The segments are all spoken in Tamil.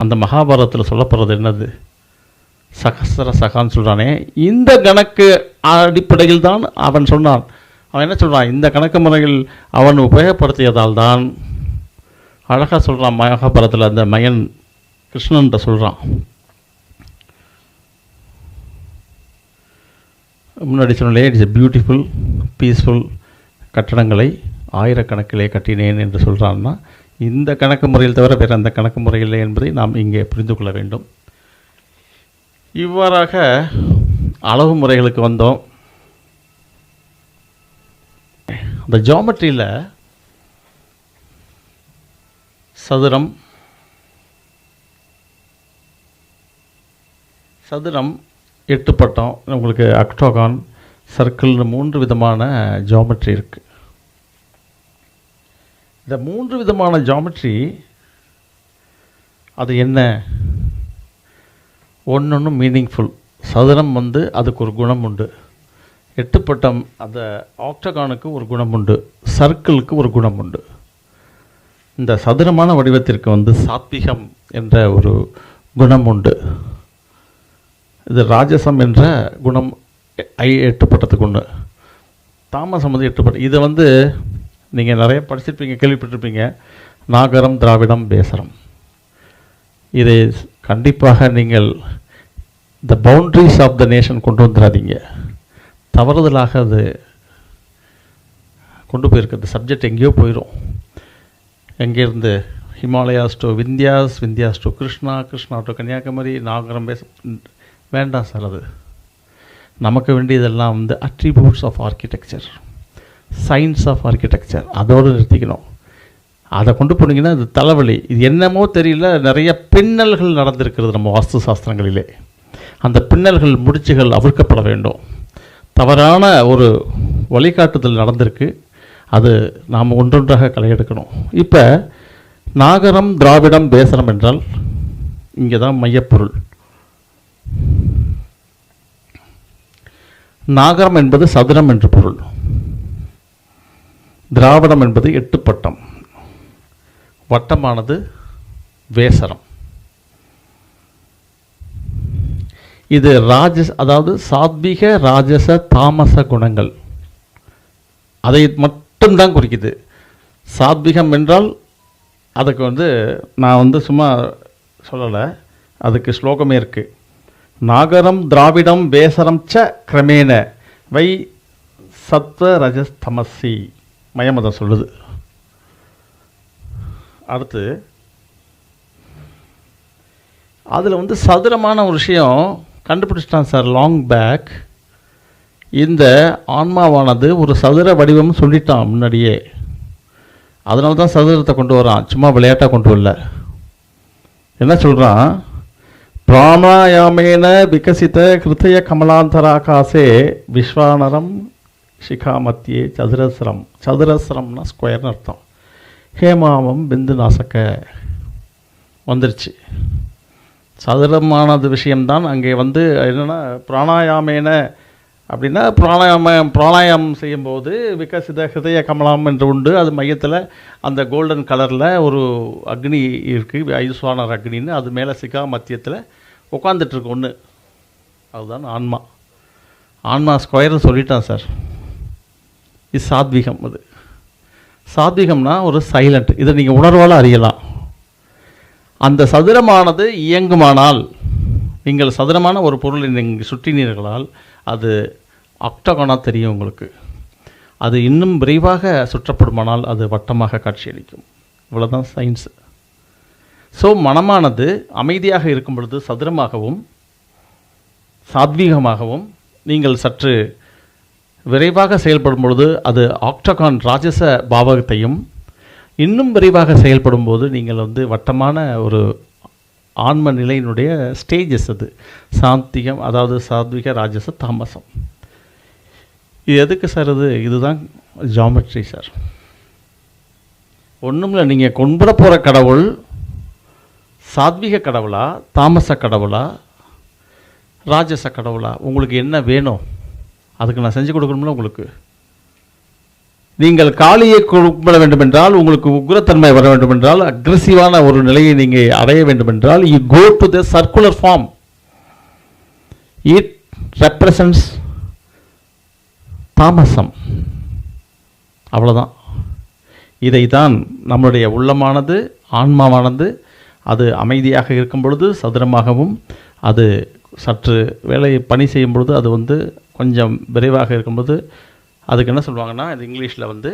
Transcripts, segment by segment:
அந்த மகாபாரதத்தில் சொல்லப்படுறது என்னது? சகசர சகான்னு சொல்கிறானே இந்த கணக்கு அடிப்படையில் தான் அவன் சொன்னான். அவன் என்ன சொல்கிறான் இந்த கணக்கு முறையில் அவன் உபயோகப்படுத்தியதால் தான் அழகாக சொல்கிறான் மகாபாரதத்தில் அந்த மயன் கிருஷ்ணன்ட்ட சொல்கிறான் முன்னாடி சொன்னாலே இட்ஸ் பியூட்டிஃபுல் பீஸ்ஃபுல் கட்டடங்களை ஆயிரக்கணக்கிலே கட்டினேன் என்று சொல்கிறான்னா இந்த கணக்கு முறையில் தவிர வேறு அந்த கணக்கு முறை இல்லை என்பதை நாம் இங்கே புரிந்து கொள்ள வேண்டும். இவ்வாறாக அளவு முறைகளுக்கு வந்தோம். அந்த ஜாமெட்ரியில் சதுரம் சதுரம் எட்டு பட்டம் உங்களுக்கு அக்டோகான் சர்க்கிள்னு மூன்று விதமான ஜாமெட்ரி இருக்குது இந்த மூன்று விதமான ஜாமெட்ரி அது என்ன? ஒன்று மீனிங்ஃபுல் சதுரம் வந்து அதுக்கு ஒரு குணம் உண்டு. எட்டுப்பட்டம் அந்த ஆக்டகானுக்கு ஒரு குணம் உண்டு. சர்க்கிளுக்கு ஒரு குணம் உண்டு. இந்த சதுரமான வடிவத்திற்கு வந்து சாத்விகம் என்ற ஒரு குணம் உண்டு. இது ராஜசம் என்ற குணம் ஐ எட்டுப்பட்டத்துக்கு ஒன்று தாமசம் வந்து எட்டுப்பட்டம். இதை வந்து நீங்கள் நிறைய படிச்சிருப்பீங்க கேள்விப்பட்டிருப்பீங்க. நாகரம் திராவிடம் பேசரம் இதை கண்டிப்பாக நீங்கள் the boundaries of the nation கொண்டு வந்துடாதீங்க தவறுதலாக அது கொண்டு போயிருக்கு சப்ஜெக்ட் எங்கேயோ போயிடும் எங்கேருந்து Himalayas to Vindhyas Vindhyas to Krishna Krishna to Kanyakumari நாகரம் பேச வேண்டாம் சார் அது. நமக்கு வேண்டியதெல்லாம் வந்து attributes of architecture science of architecture அதோடு நிறுத்திக்கணும். அதை கொண்டு போனீங்கன்னா இது தலைவலி. இது என்னமோ தெரியல. நிறைய பின்னல்கள் நடந்திருக்கிறது நம்ம வாஸ்து சாஸ்திரங்களிலே அந்த பின்னல்கள் முடிச்சுகள் அவிழ்க்கப்பட வேண்டும். தவறான ஒரு வழிகாட்டுதல் நடந்திருக்கு. அது நாம் ஒன்றொன்றாக களையெடுக்கணும். இப்போ நாகரம் திராவிடம் பேசரம் என்றால் இங்கே தான் மையப்பொருள். நாகரம் என்பது சதுரம் என்று பொருள். திராவிடம் என்பது எட்டு பட்டம். வட்டமானது வேசரம் இது ராஜஸ் அதாவது சாத்வீக ராஜச தாமச குணங்கள். அதை மட்டும்தான் குறிக்குது. சாத்விகம் என்றால் அதுக்கு வந்து நான் வந்து சும்மா சொல்லலை. அதுக்கு ஸ்லோகமே இருக்குது நாகரம் திராவிடம் வேசரம் ச கிரமேண. வை சத்வ ரஜஸ் தமசி. மயமதம் சொல்லுது. அடுத்து அதில் வந்து சதுரமான ஒரு விஷயம் கண்டுபிடிச்சிட்டான் சார் லாங் பேக் இந்த ஆன்மாவானது ஒரு சதுர வடிவம் சொல்லிட்டான் முன்னாடியே. அதனால தான் சதுரத்தை கொண்டு வரான் சும்மா விளையாட்டாக கொண்டு வரல. என்ன சொல்கிறான் பிராணாயாமேன விகசித கிருத்தய கமலாந்தராகாசே விஸ்வானரம் சிகாமத்தியே சதுரஸ்ரம். சதுரஸ்ரம்னா ஸ்கொயர்னு அர்த்தம். ஹேமாமம் பிந்து நாசக்க. வந்துருச்சு. சதுரமானது விஷயம்தான். அங்கே வந்து என்னென்னா பிராணாயாமேன அப்படின்னா பிராணாயாமம் பிராணாயாமம் செய்யும்போது விகசித ஹிருதய கமலம் என்று உண்டு. அது மையத்தில் அந்த கோல்டன் கலரில் ஒரு அக்னி இருக்குது ஐஸ்வானர் அக்னின்னு. அது மேலே சிகா மத்தியத்தில் உட்காந்துட்ருக்கு ஒன்று அதுதான் ஆன்மா. ஆன்மா ஸ்கொயர்னு சொல்லிட்டான் சார். இது சாத்விகம் அது. சாத்விகம்னா ஒரு சைலண்ட் இதை நீங்கள் உணர்வால் அறியலாம். அந்த சதுரமானது இயங்குமானால் நீங்கள் சதுரமான ஒரு பொருளை நீங்கள் சுற்றினீர்களால் அது அக்டகோனாக தெரியும் உங்களுக்கு. அது இன்னும் விரைவாக சுற்றப்படுமானால் அது வட்டமாக காட்சியளிக்கும். இவ்வளோதான் சயின்ஸ் ஸோ மனமானது அமைதியாக இருக்கும் பொழுது சதுரமாகவும் சாத்வீகமாகவும் நீங்கள் சற்று விரைவாக செயல்படும் பொழுது அது ஆக்டகான் ராஜச பாவகத்தையும் இன்னும் விரைவாக செயல்படும் போது நீங்கள் வந்து வட்டமான ஒரு ஆன்ம நிலையினுடைய ஸ்டேஜஸ் அது. சாந்திகம் அதாவது சாத்விக ராஜச தாமசம். இது எதுக்கு சார் இது இதுதான் ஜாமெட்ரி சார். ஒன்றும் இல்லை நீங்கள் கொண்டுட போகிற கடவுள் சாத்விக கடவுளா தாமச கடவுளா ராஜச கடவுளா உங்களுக்கு என்ன வேணும்? அதுக்கு நான் செஞ்சு கொடுக்கணும்ல உங்களுக்கு. நீங்கள் காளியை கும்பிட வேண்டும் என்றால் உங்களுக்கு உக்ரத்தன்மை வர வேண்டும் என்றால் அக்ரெசிவான ஒரு நிலையை நீங்கள் அடைய வேண்டும் என்றால் you go to the circular form it represents தாமசம். அவ்வளோதான் இதை தான் நம்மளுடைய உள்ளமானது ஆன்மாவானது அது அமைதியாக இருக்கும் பொழுது சதுரமாகவும் அது சற்று வேலை பணி செய்யும் பொழுது அது வந்து கொஞ்சம் விரைவாக இருக்கும்போது அதுக்கு என்ன சொல்லுவாங்கன்னா இது இங்கிலீஷில் வந்து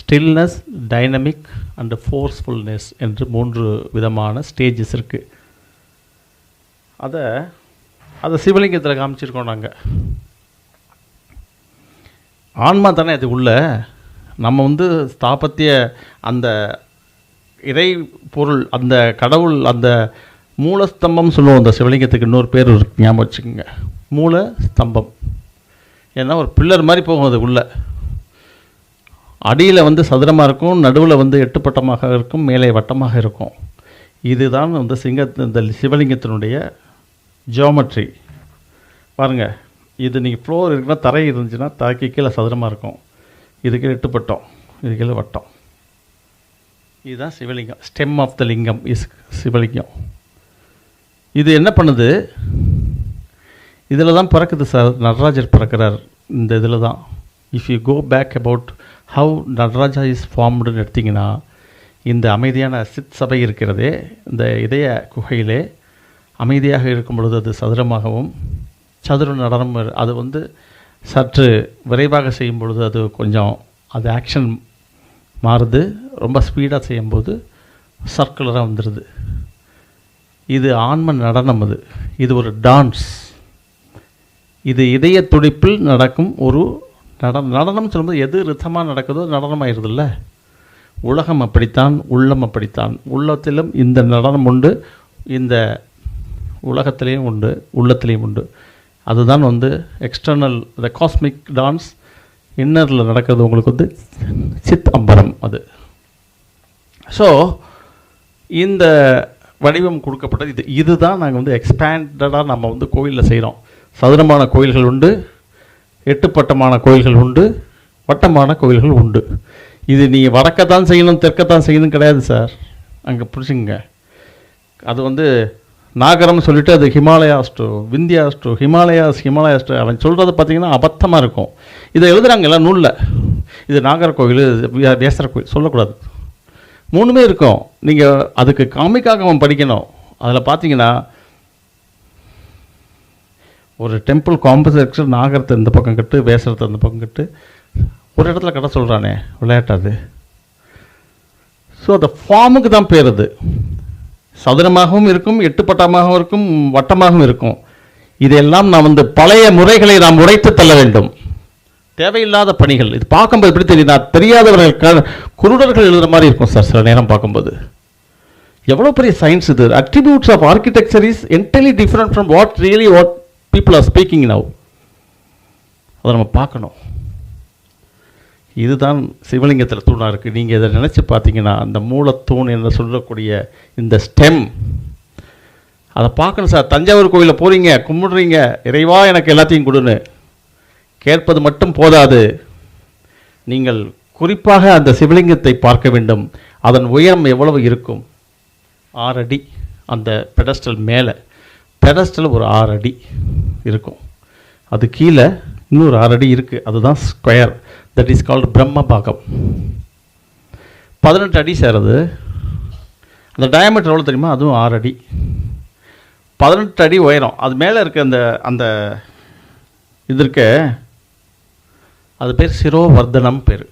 ஸ்டில்னஸ் டைனமிக் அண்ட் ஃபோர்ஸ்ஃபுல்னஸ் என்று மூன்று விதமான ஸ்டேஜஸ் இருக்குது அதை அதை சிவலிங்கத்தில் காமிச்சிருக்கோம் நாங்கள் ஆன்மா தானே அது உள்ள. நம்ம வந்து ஸ்தாபத்திய அந்த இறை பொருள் அந்த கடவுள் அந்த மூலஸ்தம்பம் சொல்லுவோம் அந்த சிவலிங்கத்துக்கு. இன்னொரு பேர் இருக்கு ஞாபகம் வச்சுக்கோங்க. மூல ஸ்தம்பம் ஏன்னா ஒரு பில்லர் மாதிரி போகும் அது உள்ள. அடியில் வந்து சதுரமாக இருக்கும் நடுவில் வந்து எட்டுப்பட்டமாக இருக்கும் மேலே வட்டமாக இருக்கும். இதுதான் வந்து சிங்க இந்த சிவலிங்கத்தினுடைய ஜியோமெட்ரி பாருங்கள் இது நீங்கள் ஃப்ளோர் இருக்குன்னா தரை இருந்துச்சுன்னா தரைக்கு கீழே சதுரமாக இருக்கும். இது கீழே எட்டுப்பட்டம் இது கீழே வட்டம். இதுதான் சிவலிங்கம். ஸ்டெம் ஆஃப் த லிங்கம் இஸ் சிவலிங்கம். இது என்ன பண்ணுது? இதில் தான் பிறக்குது சார். நடராஜர் பிறக்கிறார். இந்த இதில் தான் if you go back about how Nataraja is ஃபார்ம்டுன்னு எடுத்திங்கன்னா இந்த அமைதியான சித் சபை இருக்கிறதே இந்த இதய குகையிலே அமைதியாக இருக்கும் பொழுது அது சதுரமாகவும் சதுர நடனம் அது வந்து சற்று விரைவாக செய்யும் பொழுது அது கொஞ்சம் அது ஆக்ஷன் மாறுது. ரொம்ப ஸ்பீடாக செய்யும்போது சர்க்குலராக வந்துடுது இது ஆன்ம நடனம் அது. இது ஒரு டான்ஸ் இது இதய துடிப்பில் நடக்கும் ஒரு நடனம். நடனம் சொல்லும்போது எது ரித்தமாக நடக்குதோ நடனமாயிருதுல்ல. உலகம் அப்படித்தான் உள்ளம் அப்படித்தான். உள்ளத்திலும் இந்த நடனம் உண்டு இந்த உலகத்திலையும் உண்டு உள்ளத்திலையும் உண்டு. அதுதான் வந்து எக்ஸ்டர்னல் த காஸ்மிக் டான்ஸ் இன்னரில் நடக்கிறது உங்களுக்கு வந்து சித் அம்பரம் அது. ஸோ இந்த வடிவம் கொடுக்கப்பட்டது இது. இதுதான் நாங்கள் வந்து எக்ஸ்பேண்டடாக நம்ம வந்து கோயிலில் செய்கிறோம் சதுரமான கோயில்கள் உண்டு எட்டுப்பட்டமான கோயில்கள் உண்டு வட்டமான கோயில்கள் உண்டு. இது நீங்கள் வடக்கத்தான் செய்யணும் தெற்கத்தான் செய்யணும் கிடையாது சார். அங்கே பிடிச்சிங்க அது வந்து நாகரம் சொல்லிட்டு அது Himalayas to Vindhyas to Himalayas Himalayas to அவன் சொல்கிறது பார்த்தீங்கன்னா அபத்தமாக இருக்கும். இதை எழுதுறாங்கல்ல நூலில். இது நாகர்கோவில் இது வேசர கோயில் சொல்லக்கூடாது. மூணுமே இருக்கும். நீங்கள் அதுக்கு காமிக்காக அவன் படிக்கணும். அதில் பார்த்தீங்கன்னா ஒரு டெம்பிள் காம்பஸ் நாகரத்தை இந்த பக்கம் கட்டு வேசரத்தை இந்த பக்கம் கட்டு. ஒரு இடத்துல கடை சொல்கிறானே விளையாட்டாது ஸோ அந்த ஃபார்முக்கு தான் பேர் அது. சதுரமாகவும் இருக்கும் எட்டுப்பட்டமாகவும் இருக்கும் வட்டமாகவும் இருக்கும். இதெல்லாம் நான் வந்து பழைய முறைகளை நாம் உடைத்து தள்ள வேண்டும். தேவையில்லாத பணிகள். இது பார்க்கும்போது எப்படி தெரியுதா? தெரியாதவர்கள் க- குருடர்கள் எழுதுற மாதிரி இருக்கும் சார் சில நேரம் பார்க்கும்போது. எவ்வளோ பெரிய சயின்ஸ் இது. Attributes of architecture is entirely different from what really what people are speaking now அதை நம்ம பார்க்கணும். இதுதான் சிவலிங்கத்தில் தூணாக இருக்குது நீங்கள் இதை நினச்சி பார்த்தீங்கன்னா அந்த மூலத்தூண் என்று சொல்லக்கூடிய இந்த ஸ்டெம் அதை பார்க்கணும் சார். தஞ்சாவூர் கோயிலில் போகிறீங்க கும்பிடுறீங்க இறைவா எனக்கு எல்லாத்தையும் கொடுன்னு. கேட்பது மட்டும் போதாது. நீங்கள் குறிப்பாக அந்த சிவலிங்கத்தை பார்க்க வேண்டும். அதன் உயரம் எவ்வளவு இருக்கும்? ஆறடி அந்த பெடஸ்டல் மேலே. பெடஸ்டல் ஒரு ஆறு அடி. இருக்கும். அது கீழே இன்னொரு ஆறடி இருக்குது அதுதான் ஸ்கொயர் தட் இஸ் கால்டு பிரம்ம பாகம் பதினெட்டு அடி சேருது. அந்த டயமீட்டர் எவ்வளோ தெரியுமா? அதுவும் ஆறு அடி. பதினெட்டு அடி உயரம். அது மேலே இருக்க அந்த அந்த இது இருக்க. அது பேர் சிரோவர்தனம் பேர்.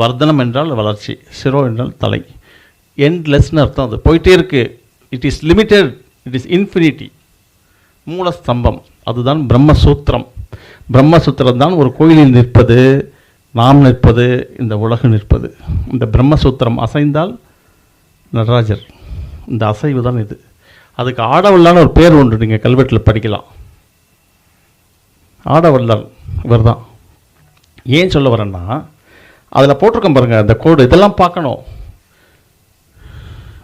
வர்தனம் என்றால் வளர்ச்சி சிரோ என்றால் தலை. எண்ட்லெஸ்னு அர்த்தம் அது. போயிட்டே இருக்குது it is limited it is infinity மூலஸ்தம்பம். அதுதான் பிரம்மசூத்திரம். பிரம்மசூத்திரம் தான் ஒரு கோயிலில் நிற்பது நாம் நிற்பது இந்த உலகம் நிற்பது. இந்த பிரம்மசூத்திரம் அசைந்தால் நடராஜர். இந்த அசைவு தான் இது. அதுக்கு ஆடவல்லான ஒரு பேர் உண்டு நீங்கள் கல்வெட்டில் படிக்கலாம். ஆடவல்லால் இவர் தான் ஏன் சொல்ல வரேன்னா அதில் போட்டிருக்கோம் பாருங்கள் இந்த கோடு இதெல்லாம் பார்க்கணும்.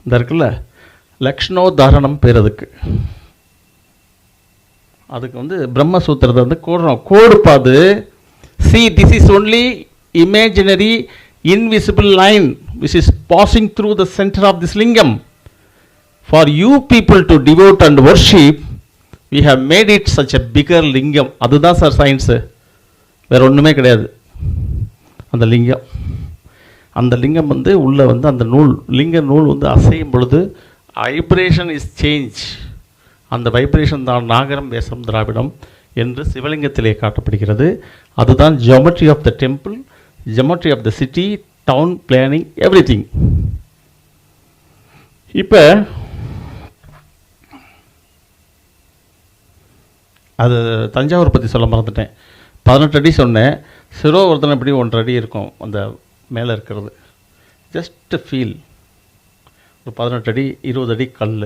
இந்த இருக்குல்ல லக்ஷ்ணோதாரணம் பேர் அதுக்கு. அதுக்கு வந்து பிரம்மசூத்திரத்தை வந்து கோடுறோம் கோடுப்பாது see this is only imaginary invisible line which is passing through the centre of this lingam for you people to devote and worship we have made it such a figure lingam அதுதான் சார் சயின்ஸு வேறு ஒன்றுமே கிடையாது அந்த லிங்கம் அந்த லிங்கம் வந்து உள்ளே வந்து அந்த நூல் லிங்க நூல் வந்து அசையும் பொழுது வைப்ரேஷன் இஸ் சேஞ்ச் அந்த வைப்ரேஷன் தான் நாகரம் வேசம் திராவிடம் என்று சிவலிங்கத்திலே காட்டப்படுகிறது. அதுதான் geometry of the temple geometry of the city town planning everything இப்போ அது தஞ்சாவூர் பற்றி சொல்ல மறந்துட்டேன். பதினெட்டு அடி சொன்னேன். சிரோவர்தனம் எப்படி ஒன்றரை அடி இருக்கும் அந்த மேலே இருக்கிறது? ஜஸ்ட் ஃபீல் ஒரு பதினெட்டு அடி இருபது அடி கல்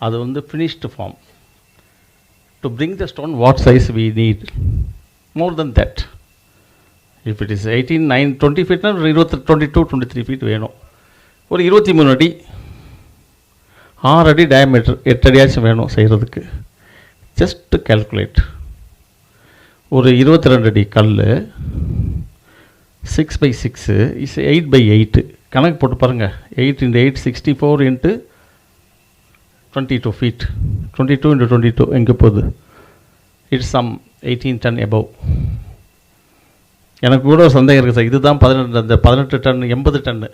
அது வந்து finished form to bring the stone what size we need more then that if it is eighteen nine twenty ஃபீட்னா ஒரு இருபத்தி twenty two twenty three feet வேணும். ஒரு இருபத்தி மூணு அடி ஆறு அடி டயமீட்டர் எட்டு அடியாச்சும் வேணும் செய்கிறதுக்கு ஜஸ்ட் கால்குலேட் ஒரு இருபத்தி ரெண்டு அடி கல் six by six is eight by eight கணக்கு போட்டு பாருங்கள் eight into eight sixty four into twenty two feet twenty two into twenty two எங்கே போகுது? It's some eighteen ton above எனக்கு கூட ஒரு சந்தேகம் இருக்குது சார் இதுதான் பதினெட்டு அந்த பதினெட்டு டன் எண்பது டன்னு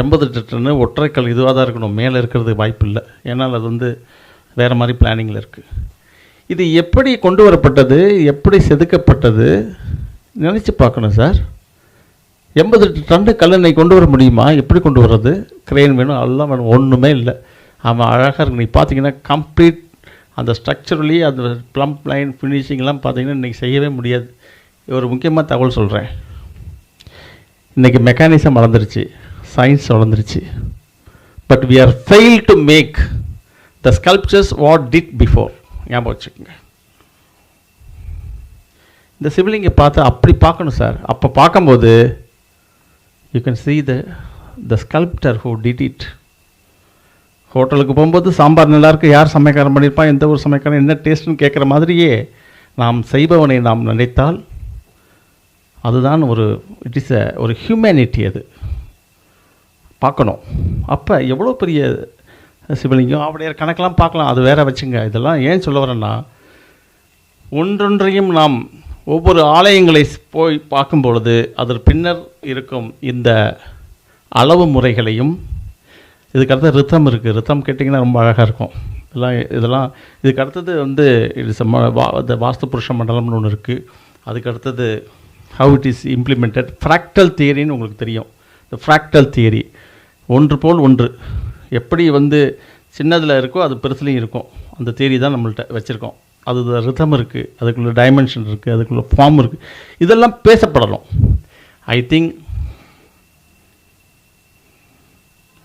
எண்பது டன்னு ஒற்றைக்கல் இதுவாக தான் இருக்கணும். மேலே இருக்கிறது வாய்ப்பு இல்லை. ஏன்னா அது வந்து வேறு மாதிரி பிளானிங்கில் இருக்குது இது எப்படி கொண்டு வரப்பட்டது? எப்படி செதுக்கப்பட்டது? நினச்சி பார்க்கணும் சார் எண்பது டன்னு கல்லணை கொண்டு வர முடியுமா? எப்படி கொண்டு வர்றது? கிரெயின் வேணும் எல்லாம் வேணும். ஒன்றுமே இல்லை. அவன் அழகாக இருக்கு. நீ பார்த்தீங்கன்னா கம்ப்ளீட் அந்த ஸ்ட்ரக்சரலி அந்த ப்ளம் லைன் ஃபினிஷிங்லாம் பார்த்தீங்கன்னா இன்றைக்கி செய்யவே முடியாது. ஒரு முக்கியமாக தகவல் சொல்கிறேன் இன்றைக்கி மெக்கானிசம் வளர்ந்துருச்சு. சயின்ஸ் வளர்ந்துருச்சு. But we are fail to make the sculptures what did before ஞாபகம் வச்சுக்கோங்க. இந்த சிவலிங்கை பார்த்து அப்படி பார்க்கணும் சார் அப்போ பார்க்கும்போது you can see the the sculptor who did it ஹோட்டலுக்கு போகும்போது சாம்பார் நல்லாயிருக்கு யார் சமைக்காரம் பண்ணியிருப்பான் எந்த ஒரு சமைக்காரம் என்ன டேஸ்ட்னு கேட்குற மாதிரியே நாம் செய்பவனை நாம் நினைத்தால் அதுதான் ஒரு இட் இஸ் அ ஒரு ஹியூமனிட்டி அது. பார்க்கணும். அப்போ எவ்வளோ பெரிய சிவலிங்கம் அப்படியே கணக்கெல்லாம் பார்க்கலாம். அது வேற வச்சுங்க. இதெல்லாம் ஏன் சொல்ல வரேன்னா ஒன்றொன்றையும் நாம் ஒவ்வொரு ஆலயங்களை போய் பார்க்கும் பொழுது அதன் பின்னர் இருக்கும் இந்த அளவு முறைகளையும் இதுக்கு அடுத்து ரித்தம் இருக்குது ரித்தம் கேட்டிங்கன்னா ரொம்ப அழகாக இருக்கும். இதெல்லாம் இதெல்லாம் இதுக்கு அடுத்தது வந்து இட்ஸ் இந்த வாஸ்து புருஷ மண்டலம்னு ஒன்று இருக்குது அதுக்கு அடுத்தது how it is implemented fractal தியரின்னு உங்களுக்கு தெரியும். இந்த ஃப்ராக்டல் தியரி ஒன்று போல் ஒன்று. எப்படி வந்து சின்னதில் இருக்கோ அது பெருசுலையும் இருக்கும். அந்த தியரி தான் நம்மள்ட்ட வச்சுருக்கோம். அது ரிதம் இருக்குது அதுக்குள்ளே டைமென்ஷன் இருக்குது அதுக்குள்ளே ஃபார்ம் இருக்குது இதெல்லாம் பேசப்படணும். ஐ திங்க்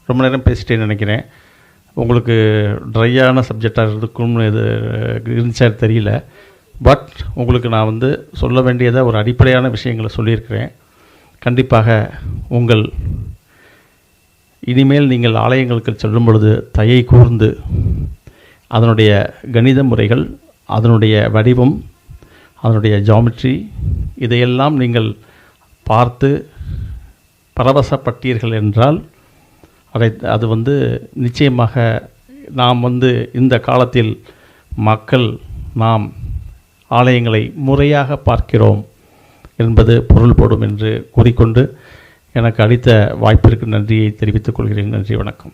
ரொம்ப நேரம் பேசிட்டேன்னு நினைக்கிறேன். உங்களுக்கு ட்ரையான சப்ஜெக்டாக இருக்கும்னு இது இருந்துச்சா தெரியல. பட் உங்களுக்கு நான் வந்து சொல்ல வேண்டியதை ஒரு அடிப்படையான விஷயங்களை சொல்லியிருக்கிறேன். கண்டிப்பாக உங்கள் இனிமேல் நீங்கள் ஆலயங்களுக்கு செல்லும் பொழுது தயை கூர்ந்து அதனுடைய கணித முறைகள் அதனுடைய வடிவம் அதனுடைய ஜாமெட்ரி இதையெல்லாம் நீங்கள் பார்த்து பரவசப்பட்டீர்கள் என்றால் அதை அது வந்து நிச்சயமாக நாம் வந்து இந்த காலத்தில் மக்கள் நாம் ஆலயங்களை முறையாக பார்க்கிறோம் என்பது பொருள்படும் என்று கூறிக்கொண்டு எனக்கு அளித்த வாய்ப்பிற்கு நன்றியை தெரிவித்துக் கொள்கிறேன். நன்றி வணக்கம்.